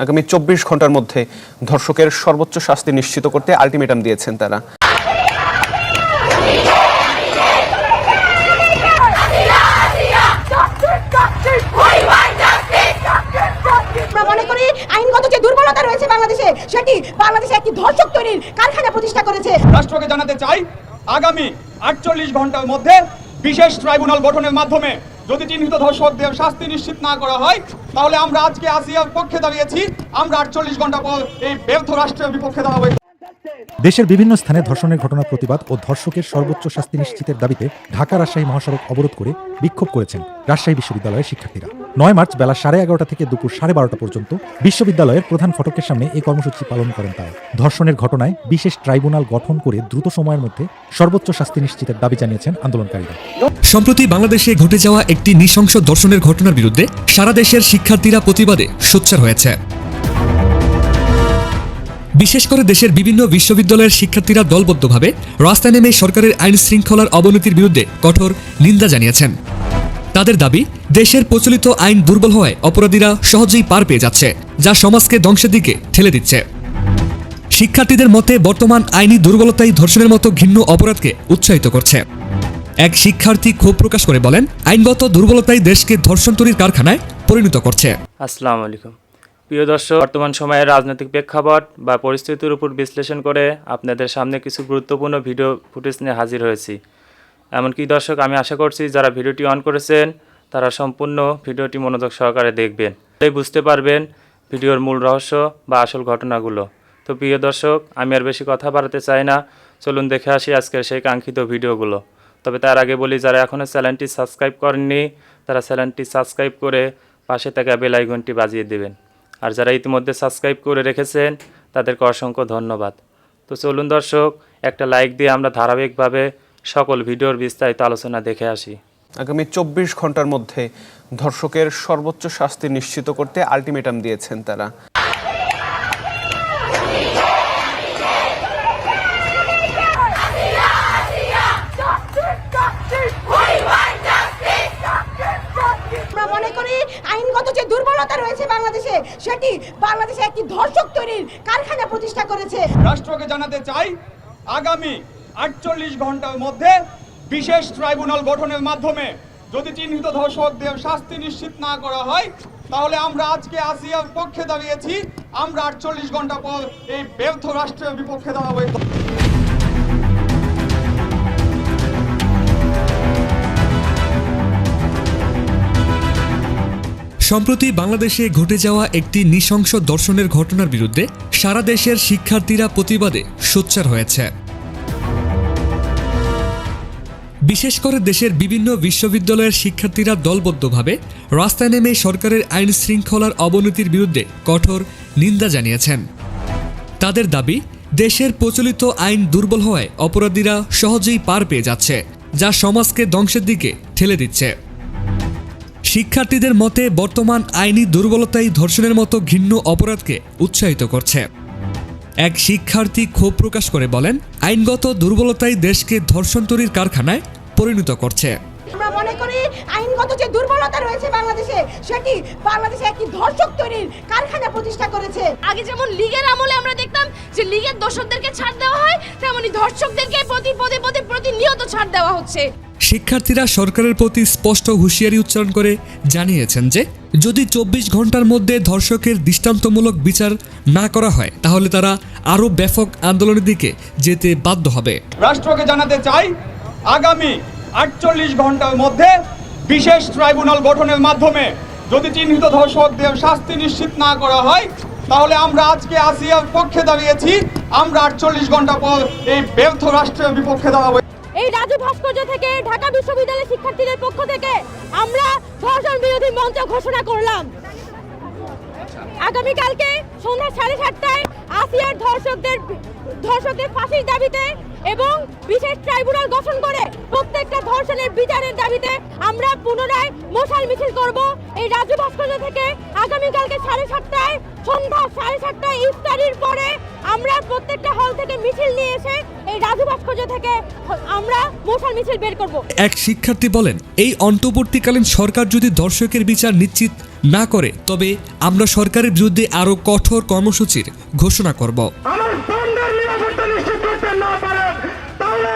আগামী চব্বিশ ঘণ্টার মধ্যে ধর্ষকের সর্বোচ্চ শাস্তি নিশ্চিত করতে আলটিমেটাম দিয়েছেন তারা। মনে করি আইনগত দুর্বলতা রয়েছে বাংলাদেশে সেটি বাংলাদেশে একটি ধর্ষক তৈরির কারখানা প্রতিষ্ঠা করেছে। রাষ্ট্রকে জানাতে চাই আগামী আটচল্লিশ ঘণ্টার মধ্যে বিশেষ ট্রাইব্যুনাল গঠনের মাধ্যমে যদি চিহ্নিত ধর্ষকদের শাস্তি নিশ্চিত না করা হয়, তাহলে আমরা আজকে আসিয়ার পক্ষে দাঁড়িয়েছি। আমরা আটচল্লিশ ঘণ্টা পর এই ব্যর্থ রাষ্ট্রের বিপক্ষে দাঁড়াবো। দেশের বিভিন্ন স্থানে ধর্ষণের ঘটনা প্রতিবাদ ও ধর্ষকের সর্বোচ্চ শাস্তি নিশ্চিতের দাবিতে ঢাকা রাজশাহী মহাসড়ক অবরোধ করে বিক্ষোভ করেছেন রাজশাহী বিশ্ববিদ্যালয়ের শিক্ষার্থীরা। নয় মার্চ বেলা সাড়ে এগারোটা থেকে দুপুর সাড়ে বারোটা পর্যন্ত বিশ্ববিদ্যালয়ের প্রধান ফটকের সামনে এই কর্মসূচি পালন করেন তারা ধর্ষণের ঘটনায় বিশেষ ট্রাইব্যুনাল গঠন করে দ্রুত সময়ের মধ্যে সর্বোচ্চ শাস্তি নিশ্চিতের দাবি জানিয়েছেন আন্দোলনকারীরা। সম্প্রতি বাংলাদেশে ঘটে যাওয়া একটি নৃশংস ধর্ষণের ঘটনার বিরুদ্ধে সারা দেশের শিক্ষার্থীরা প্রতিবাদে সোচ্চার হয়েছে। বিশেষ করে দেশের বিভিন্ন বিশ্ববিদ্যালয়ের শিক্ষার্থীরা দলবদ্ধভাবে রাস্তায় নেমে সরকারের আইন শৃঙ্খলার অবনতির বিরুদ্ধে কঠোর নিন্দা জানিয়েছেন। তাদের দাবি, দেশের প্রচলিত আইন দুর্বল হওয়ায় অপরাধীরা সহজেই পার পেয়ে যাচ্ছে, যা সমাজকে ধ্বংসের দিকে ঠেলে দিচ্ছে। শিক্ষার্থীদের মতে, বর্তমান আইনি দুর্বলতাই ধর্ষণের মতো ঘৃণ্য অপরাধকে উৎসাহিত করছে। এক শিক্ষার্থী ক্ষোভ প্রকাশ করে বলেন, আইনগত দুর্বলতাই দেশকে ধর্ষণ তৈরির কারখানায় পরিণত করছে। আসসালামু আলাইকুম। প্রিয় দর্শক, বর্তমান সময়ের রাজনৈতিক প্রেক্ষাপট বা পরিস্থিতির উপর বিশ্লেষণ করে আপনাদের সামনে কিছু গুরুত্বপূর্ণ ভিডিও ফুটেজ নিয়ে হাজির হয়েছি। এমনকি দর্শক, আমি আশা করছি যারা ভিডিওটি অন করেছেন, তারা সম্পূর্ণ ভিডিওটি মনোযোগ সহকারে দেখবেন। তাই বুঝতে পারবেন ভিডিওর মূল রহস্য বা আসল ঘটনাগুলো। তো প্রিয় দর্শক, আমি আর বেশি কথা বাড়াতে চাই না। চলুন দেখে আসি আজকের সেই কাঙ্ক্ষিত ভিডিওগুলো। তবে তার আগে বলি, যারা এখনও চ্যানেলটি সাবস্ক্রাইব করেননি, তারা চ্যানেলটি সাবস্ক্রাইব করে পাশে থাকা বেল আইকনটি বাজিয়ে দেবেন। আর যারা ইতিমধ্যে সাবস্ক্রাইব করে রেখেছেন, তাদেরকে অসংখ্য ধন্যবাদ। তো চলুন দর্শক, একটা লাইক দিয়ে আমরা ধারাবাহিকভাবে সকল ভিডিওর বিস্তারিত আলোচনা দেখে আসি। আগামী চব্বিশ ঘণ্টার মধ্যে ধর্ষকের সর্বোচ্চ শাস্তি নিশ্চিত করতে আলটিমেটাম দিয়েছেন তারা। আমরা মনে করি আইনগত যে দুর্বলতা রয়েছে বাংলাদেশে সেটি বাংলাদেশে একটি ধর্ষক তৈরির কারখানা প্রতিষ্ঠা করেছে। রাষ্ট্রকে জানাতে চাই আগামী আটচল্লিশ ঘণ্টার মধ্যে বিশেষ ট্রাইব্যুনাল গঠনের মাধ্যমে যদি চিহ্নিত ধর্ষকদের শাস্তি নিশ্চিত না করা হয়, তাহলে আমরা আজকে আসিয়ার পক্ষে দাঁড়িয়েছি। আমরা আটচল্লিশ ঘণ্টা পর এই ব্যর্থ রাষ্ট্রের বিপক্ষে দাঁড়াবো। সম্প্রতি বাংলাদেশে ঘটে যাওয়া একটি নৃশংস দর্শনের ঘটনার বিরুদ্ধে সারা দেশের শিক্ষার্থীরা প্রতিবাদে সোচ্চার হয়েছে। বিশেষ করে দেশের বিভিন্ন বিশ্ববিদ্যালয়ের শিক্ষার্থীরা দলবদ্ধভাবে রাস্তায় নেমে সরকারের আইন শৃঙ্খলার অবনতির বিরুদ্ধে কঠোর নিন্দা জানিয়েছেন। তাদের দাবি, দেশের প্রচলিত আইন দুর্বল হওয়ায় অপরাধীরা সহজেই পার পেয়ে যাচ্ছে, যা সমাজকে ধ্বংসের দিকে ঠেলে দিচ্ছে। শিক্ষার্থীদের মতে, বর্তমান আইনি দুর্বলতাই ধর্ষণের মতো ঘৃণ্য অপরাধকে উৎসাহিত করছে। এক শিক্ষার্থী ক্ষোভ প্রকাশ করে বলেন আইনগত দুর্বলতাই দেশকে ধর্ষণ তৈরির কারখানায় পরিণত করছে। আমরা মনে করি আইনগত যে দুর্বলতা রয়েছে বাংলাদেশে সেটি বাংলাদেশে একটি ধর্ষক তৈরির কারখানা প্রতিষ্ঠা করেছে। আগে যেমন লীগের আমলে আমরা দেখতাম যে লীগের দর্শকদেরকে ছাড় দেওয়া হয় তেমনি ধর্ষকদেরকে প্রতি পদে পদে প্রতিনিয়ত ছাড় দেওয়া হচ্ছে। শিক্ষার্থীরা সরকারের প্রতি স্পষ্ট হুঁশিয়ারি উচ্চারণ করে জানিয়েছেন যে, যদি চব্বিশ ঘণ্টার মধ্যে ধর্ষকের দৃষ্টান্তমূলক বিচার না করা হয়, তাহলে তারা আরও ব্যাপক আন্দোলনের দিকে যেতে বাধ্য হবে। রাষ্ট্রকে জানাতে চাই, আগামী আটচল্লিশ ঘণ্টার মধ্যে বিশেষ ট্রাইব্যুনাল গঠনের মাধ্যমে যদি চিহ্নিত ধর্ষকদের শাস্তি নিশ্চিত না করা হয়, তাহলে আমরা আজকে আসিয়ার পক্ষে দাঁড়িয়েছি। আমরা আটচল্লিশ ঘণ্টা পর এই ব্যর্থ রাষ্ট্রের বিপক্ষে দাঁড়াবো। রাজু ভাস্কর্য থেকে ঢাকা বিশ্ববিদ্যালয়ের শিক্ষার্থীদের পক্ষ থেকে আমরা ধর্ষণ বিরোধী মঞ্চ ঘোষণা করলাম। আগামীকালকে সন্ধ্যা সাড়ে সাতটায় আসিয়ার ধর্ষকদের ধর্ষকদের ফাঁসির দাবিতে এবং বিশেষ ট্রাইব্যুনাল গঠন করে প্রত্যেকটা ধর্ষণের বিচারের দাবিতে আমরা পুনরায় মশাল মিছিল করব। এই রাজু ভাস্কর্য থেকে আগামীকালকে সাড়ে সাতটায়, সন্ধ্যা সাড়ে সাতটায় ইফতারির পরে আমরা প্রত্যেকটা হল থেকে মিছিল নিয়ে এসে এই রাজু ভাস্কর্য থেকে আমরা মশাল মিছিল বের করব। এক শিক্ষার্থী বলেন, এই অন্তর্বর্তীকালীন সরকার যদি দর্শকের বিচার নিশ্চিত না করে তবে আমরা সরকারের বিরুদ্ধে আরও কঠোর কর্মসূচির ঘোষণা করব আমার বন্ধের নিরাপত্তা নিশ্চিত করতে না পারেন তাহলে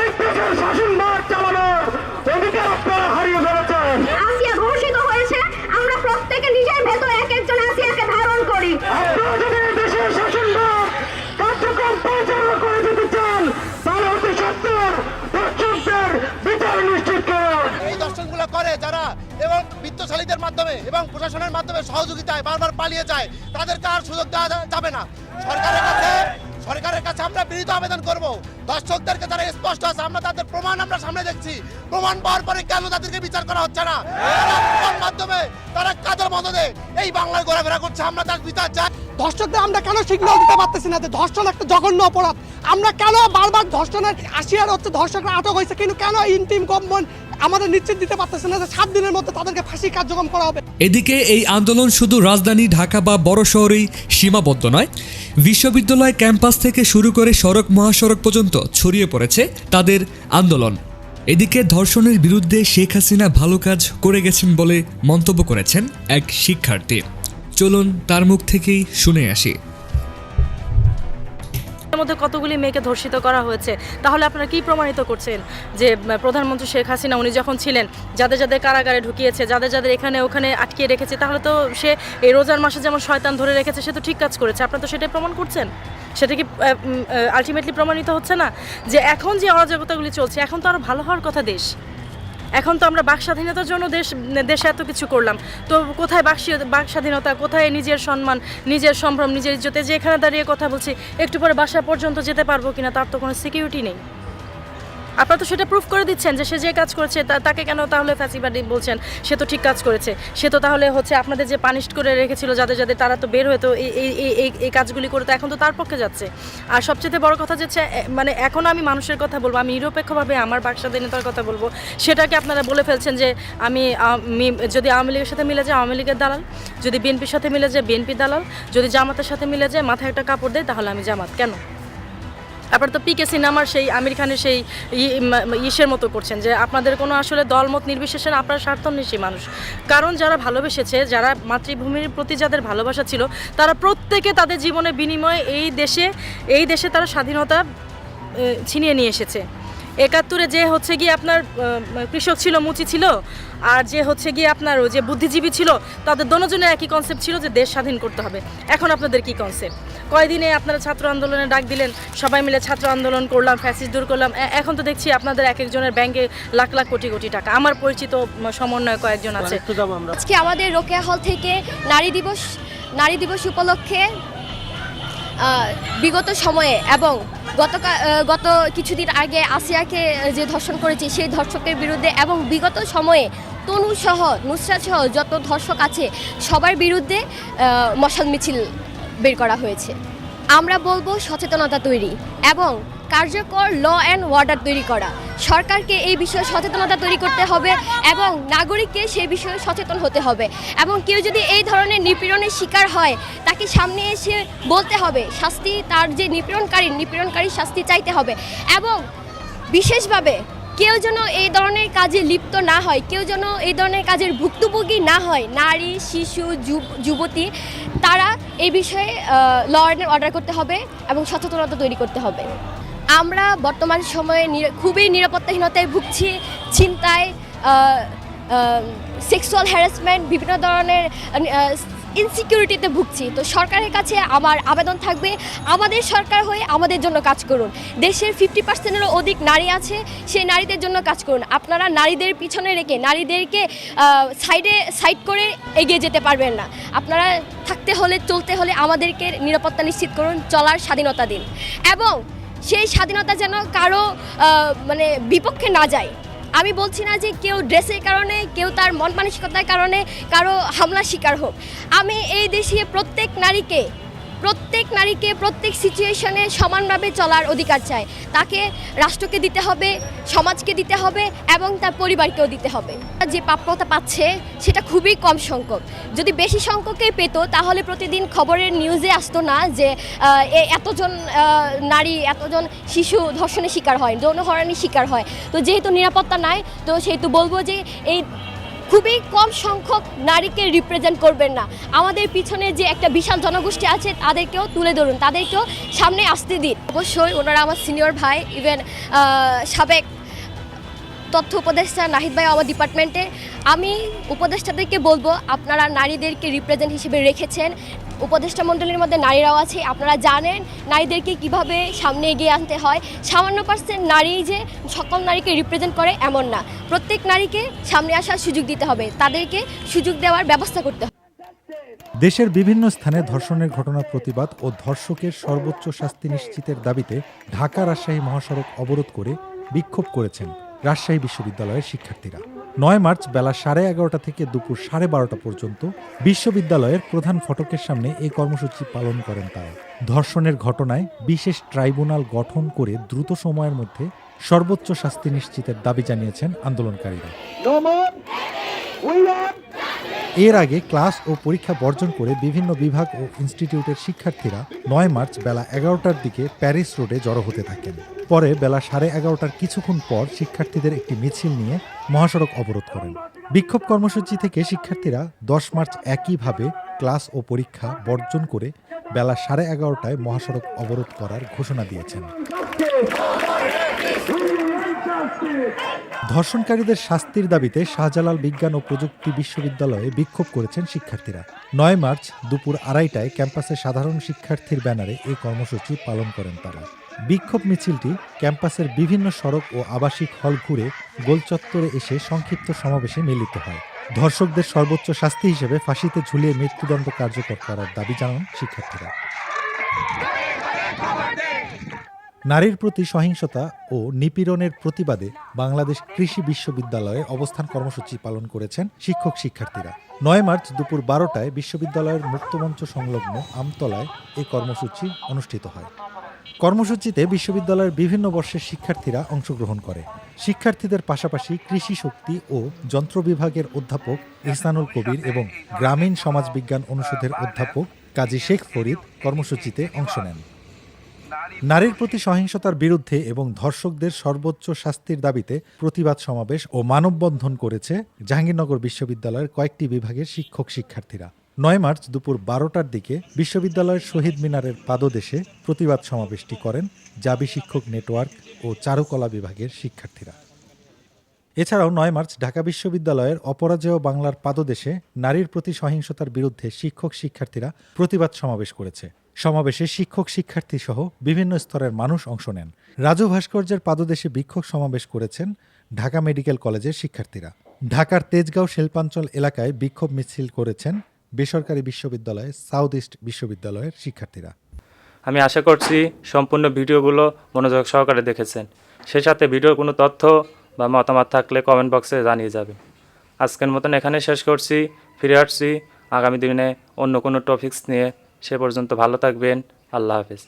এই দেশের শাসনভার চালানোর অধিকার আপনারা হারিয়ে ফেলেছেন আসিয়া ঘোষিত হয়েছে আমরা প্রত্যেকে নিজের ভেতরে এক একজন আসিয়াকে ধারণ করি আপনারা যদি এই দেশের শাসনভার কার্যক্রম পরিচালনা করে যেতে চান তাহলে অতি সত্তর দর্শকদের বিচার নিশ্চিত করুন এই দর্শনগুলো করে যারা এবং বিত্তশালীদের মাধ্যমে এবং প্রশাসনের মাধ্যমে সহযোগিতায় বারবার পালিয়ে যায়, তাদেরকে আর সুযোগ দেওয়া যাবে না। সরকারের কাছে সরকারের কাছে আমরা বিনীত আবেদন করব। দর্শকদেরকে তারা স্পষ্ট আছে, আমরা তাদের প্রমাণ আমরা সামনে দেখছি। প্রমাণ পাওয়ার পরে কেন তাদেরকে বিচার করা হচ্ছে না? মাধ্যমে তারা কাদের মদদে এই বাংলায় ঘোরাফেরা করছে? আমরা তার বিচার চাই। ধর্ষকদের আমরা কেন সিগন্যাল দিতে পারতেছি না যে ধর্ষণ একটা জঘন্য অপরাধ? আমরা কেন বারবার ধর্ষণের আশিয়ার হচ্ছে ধর্ষকরা আটক হয়েছে? কিন্তু কেন ইন্টিম গভর্নমেন্ট আমাদের নিশ্চিত দিতে পারতেছে না যে সাত দিনের মধ্যে তাদেরকে ফাঁসি কার্যক্রম করা হবে? এদিকে এই আন্দোলন শুধু রাজধানী, ঢাকা বা বড় শহরেই সীমাবদ্ধ নয়। বিশ্ববিদ্যালয় ক্যাম্পাস থেকে শুরু করে সড়ক, মহাসড়ক পর্যন্ত ছড়িয়ে পড়েছে তাদের আন্দোলন। এদিকে ধর্ষণের বিরুদ্ধে শেখ হাসিনা ভালো কাজ করে গেছেন বলে মন্তব্য করেছেন এক শিক্ষার্থী। চলুন তার মুখ থেকেই শুনে আসি। মধ্যে কতগুলি মেয়েকে ধর্ষিত করা হয়েছে? তাহলে আপনারা কি প্রমাণিত করছেন? যে প্রধানমন্ত্রী শেখ হাসিনা, উনি যখন ছিলেন, যাদের যাদের কারাগারে ঢুকিয়েছে, যাদের যাদের এখানে ওখানে আটকিয়ে রেখেছে, তাহলে তো সে এই রোজার মাসে যেমন শয়তান ধরে রেখেছে, সে তো ঠিক কাজ করেছে। আপনারা তো সেটাই প্রমাণ করছেন? সেটা কি আলটিমেটলি প্রমাণিত হচ্ছে না? যে এখন যে অরাজকতাগুলি চলছে, এখন তো আরও ভালো হওয়ার কথা দেশ। এখন তো আমরা বাক স্বাধীনতার জন্য দেশ, দেশে এত কিছু করলাম। তো কোথায় বাক বাক স্বাধীনতা? কোথায় নিজের সম্মান, নিজের সম্ভ্রম, নিজের ইজ্জতে যে এখানে দাঁড়িয়ে কথা বলছি, একটু পরে বাসা পর্যন্ত যেতে পারব কিনা তার তো কোনো সিকিউরিটি নেই। আপনারা তো সেটা প্রুফ করে দিচ্ছেন যে সে যে কাজ করেছে তাকে কেন তাহলে ফ্যাসিবাদী বলছেন? সে তো ঠিক কাজ করেছে। সে তো তাহলে হচ্ছে আপনাদের যে পানিশ করে রেখেছিল, যাদের যাদের তারা তো বের হতো এই এই- কাজগুলি করে, তো এখন তো তার পক্ষে যাচ্ছে। আর সবচেয়ে বড় কথা হচ্ছে মানে এখন আমি মানুষের কথা বলব, আমি নিরপেক্ষভাবে আমার বাক স্বাধীনতার কথা বলব, সেটাকে আপনারা বলে ফেলছেন যে আমি যদি আওয়ামী লীগের সাথে মিলে যায়, আওয়ামী লীগের দালাল, যদি বিএনপির সাথে মিলে যায় বিএনপি দালাল, যদি জামাতের সাথে মিলে যায়, মাথায় একটা কাপড় দেয়, তাহলে আমি জামাত। কেন? আপনারা তো পিকে সিনেমার সেই আমির খানের সেই ইসের মতো করছেন যে আপনাদের কোনো আসলে দলমত নির্বিশেষে আপনার স্বার্থ নেই স্বার্থন্বেষী মানুষ। কারণ যারা ভালোবেসেছে, যারা মাতৃভূমির প্রতি যাদের ভালোবাসা ছিল, তারা প্রত্যেকে তাদের জীবনে বিনিময়ে এই দেশে এই দেশে তারা স্বাধীনতা ছিনিয়ে নিয়ে এসেছে। একাত্তরে যে হচ্ছে গিয়ে আপনার কৃষক ছিল মুচি ছিল আর যে হচ্ছে গিয়ে আপনার ওই যে বুদ্ধিজীবী ছিল তাদের দোনোজনের একই কনসেপ্ট ছিল যে দেশ স্বাধীন করতে হবে। এখন আপনাদের কি কনসেপ্ট কয়দিনে আপনারা ছাত্র আন্দোলনে ডাক দিলেন সবাই মিলে ছাত্র আন্দোলন করলাম ফ্যাসিস দূর করলাম এখন তো দেখছি আপনাদের এক একজনের ব্যাংকে লাখ লাখ কোটি কোটি টাকা। আমার পরিচিত সমন্বয় কয়েকজন আছে। আজকে আমাদের রোকেয়া হল থেকে নারী দিবস নারী দিবস উপলক্ষে বিগত সময়ে এবং গতকাল গত কিছুদিন আগে আসিয়াকে যে ধর্ষণ করেছে সেই ধর্ষকের বিরুদ্ধে এবং বিগত সময়ে তনু সহ সহ যত ধর্ষক আছে, সবার বিরুদ্ধে মশাল মিছিল বের করা হয়েছে। আমরা বলব সচেতনতা তৈরি এবং কার্যকর ল অ্যান্ড অর্ডার তৈরি করা। সরকারকে এই বিষয়ে সচেতনতা তৈরি করতে হবে এবং নাগরিককে সেই বিষয়ে সচেতন হতে হবে। এবং কেউ যদি এই ধরনের নিপীড়নের শিকার হয়, তাকে সামনে এসে বলতে হবে, শাস্তি তার যে নিপীড়নকারী নিপীড়নকারী শাস্তি চাইতে হবে। এবং বিশেষভাবে কেউ যেন এই ধরনের কাজে লিপ্ত না হয়, কেউ যেন এই ধরনের কাজের ভুক্তভোগী না হয়, নারী, শিশু, যুব- যুবতী, তারা এই বিষয়ে ল অর্ডার করতে হবে এবং সচেতনতা তৈরি করতে হবে। আমরা বর্তমান সময়ে খুবই নিরাপত্তাহীনতায় ভুগছি, ছিনতাই সেক্সুয়াল হ্যারাসমেন্ট বিভিন্ন ধরনের ইনসিকিউরিটিতে ভুগছি। তো সরকারের কাছে আমার আবেদন থাকবে, আমাদের সরকার হয়ে আমাদের জন্য কাজ করুন। দেশের ফিফটি পার্সেন্টেরও অধিক নারী আছে, সেই নারীদের জন্য কাজ করুন। আপনারা নারীদের পিছনে রেখে, নারীদেরকে সাইডে সাইড করে এগিয়ে যেতে পারবেন না। আপনারা থাকতে হলে, চলতে হলে আমাদেরকে নিরাপত্তা নিশ্চিত করুন, চলার স্বাধীনতা দিন। এবং সেই স্বাধীনতা যেন কারও মানে বিপক্ষে না যায়। আমি বলছি না যে কেউ ড্রেসের কারণে, কেউ তার মন মানসিকতার কারণে কারও হামলা শিকার হোক। আমি এই দেশে প্রত্যেক নারীকে প্রত্যেক নারীকে প্রত্যেক সিচুয়েশনে সমানভাবে চলার অধিকার চায়। তাকে রাষ্ট্রকে দিতে হবে, সমাজকে দিতে হবে এবং তার পরিবারকেও দিতে হবে। যে প্রাপ্যতা পাচ্ছে, সেটা খুবই কম সংখ্যক। যদি বেশি সংখ্যকে পেত, তাহলে প্রতিদিন খবরের নিউজে আসতো না যে এতজন নারী, এতজন শিশু ধর্ষণের শিকার হয়, যৌন হয়রানির শিকার হয়। তো যেহেতু নিরাপত্তা নাই, তো সেহেতু বলব যে এই খুবই কম সংখ্যক নারীকে রিপ্রেজেন্ট করবেন না। আমাদের পিছনে যে একটা বিশাল জনগোষ্ঠী আছে, তাদেরকেও তুলে ধরুন, তাদেরকেও সামনে আসতে দিন। অবশ্যই, ওনারা আমার সিনিয়র ভাই ইভেন সাবেক তথ্য উপদেষ্টা নাহিদ ভাই আমার ডিপার্টমেন্টে আমি উপদেষ্টাদেরকে বলব, আপনারা নারীদেরকে রিপ্রেজেন্ট হিসেবে রেখেছেন। উপদেষ্টা মণ্ডলীর মধ্যে নারীরাও আছে, আপনারা জানেন নারীদেরকে কীভাবে সামনে এগিয়ে আনতে হয়। সামান্য পার্সেন্ট নারী যে সকল নারীকে রিপ্রেজেন্ট করে এমন না। প্রত্যেক নারীকে সামনে আসার সুযোগ দিতে হবে। তাদেরকে সুযোগ দেওয়ার ব্যবস্থা করতে হবে। দেশের বিভিন্ন স্থানে ধর্ষণের ঘটনার প্রতিবাদ ও ধর্ষকের সর্বোচ্চ শাস্তি নিশ্চিতের দাবিতে ঢাকা রাজশাহী মহাসড়ক অবরোধ করে বিক্ষোভ করেছেন। রাজশাহী বিশ্ববিদ্যালয়ের শিক্ষার্থীরা। নয় মার্চ বেলা সাড়ে এগারোটা থেকে দুপুর সাড়ে বারোটা পর্যন্ত বিশ্ববিদ্যালয়ের প্রধান ফটকের সামনে এই কর্মসূচি পালন করেন তারা। ধর্ষণের ঘটনায় বিশেষ ট্রাইব্যুনাল গঠন করে দ্রুত সময়ের মধ্যে সর্বোচ্চ শাস্তি নিশ্চিতের দাবি জানিয়েছেন আন্দোলনকারীরা। এর আগে ক্লাস ও পরীক্ষা বর্জন করে বিভিন্ন বিভাগ ও ইনস্টিটিউটের শিক্ষার্থীরা নয় মার্চ বেলা এগারোটার দিকে প্যারিস রোডে জড়ো হতে থাকেন। পরে বেলা সাড়ে এগারোটার কিছুক্ষণ পর শিক্ষার্থীদের একটি মিছিল নিয়ে মহাসড়ক অবরোধ করেন। বিক্ষোভ কর্মসূচি থেকে শিক্ষার্থীরা দশ মার্চ একইভাবে ক্লাস ও পরীক্ষা বর্জন করে বেলা সাড়ে এগারোটায় মহাসড়ক অবরোধ করার ঘোষণা দিয়েছেন। ধর্ষণকারীদের শাস্তির দাবিতে শাহজালাল বিজ্ঞান ও প্রযুক্তি বিশ্ববিদ্যালয়ে বিক্ষোভ করেছেন শিক্ষার্থীরা। নয় মার্চ দুপুর আড়াইটায় ক্যাম্পাসে সাধারণ শিক্ষার্থীর ব্যানারে এই কর্মসূচি পালন করেন তারা। বিক্ষোভ মিছিলটি ক্যাম্পাসের বিভিন্ন সড়ক ও আবাসিক হল ঘুরে গোলচত্বরে এসে সংক্ষিপ্ত সমাবেশে মিলিত হয়। ধর্ষকদের সর্বোচ্চ শাস্তি হিসেবে ফাঁসিতে ঝুলিয়ে মৃত্যুদণ্ড কার্যকর করার দাবি জানান শিক্ষার্থীরা। নারীর প্রতি সহিংসতা ও নিপীড়নের প্রতিবাদে বাংলাদেশ কৃষি বিশ্ববিদ্যালয়ে অবস্থান কর্মসূচি পালন করেছেন শিক্ষক শিক্ষার্থীরা। নয় মার্চ দুপুর বারোটায় বিশ্ববিদ্যালয়ের মুক্তমঞ্চ সংলগ্ন আমতলায় এই কর্মসূচি অনুষ্ঠিত হয়। কর্মসূচিতে বিশ্ববিদ্যালয়ের বিভিন্ন বর্ষের শিক্ষার্থীরা অংশগ্রহণ করে। শিক্ষার্থীদের পাশাপাশি কৃষি শক্তি ও যন্ত্র বিভাগের অধ্যাপক ইহসানুল কবির এবং গ্রামীণ সমাজবিজ্ঞান অনুষদের অধ্যাপক কাজী শেখ ফরিদ কর্মসূচিতে অংশ নেন। নারীর প্রতি সহিংসতার বিরুদ্ধে এবং ধর্ষকদের সর্বোচ্চ শাস্তির দাবিতে প্রতিবাদ সমাবেশ ও মানববন্ধন করেছে জাহাঙ্গীরনগর বিশ্ববিদ্যালয়ের কয়েকটি বিভাগের শিক্ষক শিক্ষার্থীরা নয় মার্চ দুপুর বারোটার দিকে বিশ্ববিদ্যালয়ের শহীদ মিনারের পাদদেশে প্রতিবাদ সমাবেশটি করেন জাবি শিক্ষক নেটওয়ার্ক ও চারুকলা বিভাগের শিক্ষার্থীরা। এছাড়াও নয় মার্চ ঢাকা বিশ্ববিদ্যালয়ের অপরাজেয় বাংলার পাদদেশে নারীর প্রতি সহিংসতার বিরুদ্ধে শিক্ষক শিক্ষার্থীরা প্রতিবাদ সমাবেশ করেছে। সমাবেশে শিক্ষক শিক্ষার্থী সহ বিভিন্ন স্তরের মানুষ অংশ নেন। রাজু ভাস্কর্যের পাদদেশে বিক্ষোভ সমাবেশ করেছেন ঢাকা মেডিকেল কলেজের শিক্ষার্থীরা। ঢাকার তেজগাঁও শিল্পাঞ্চল এলাকায় বিক্ষোভ মিছিল করেছেন বেসরকারি বিশ্ববিদ্যালয় সাউথ ইস্ট বিশ্ববিদ্যালয়ের শিক্ষার্থীরা। আমি আশা করছি সম্পূর্ণ ভিডিওগুলো মনোযোগ সহকারে দেখেছেন। সে সাথে ভিডিওর কোনো তথ্য বা মতামত থাকলে কমেন্ট বক্সে জানিয়ে যাবে আজকের মতন এখানে শেষ করছি। ফিরে আসছি। আগামী দিনে অন্য কোনো টপিক্স নিয়ে। সে পর্যন্ত ভালো থাকবেন। আল্লাহ হাফেজ।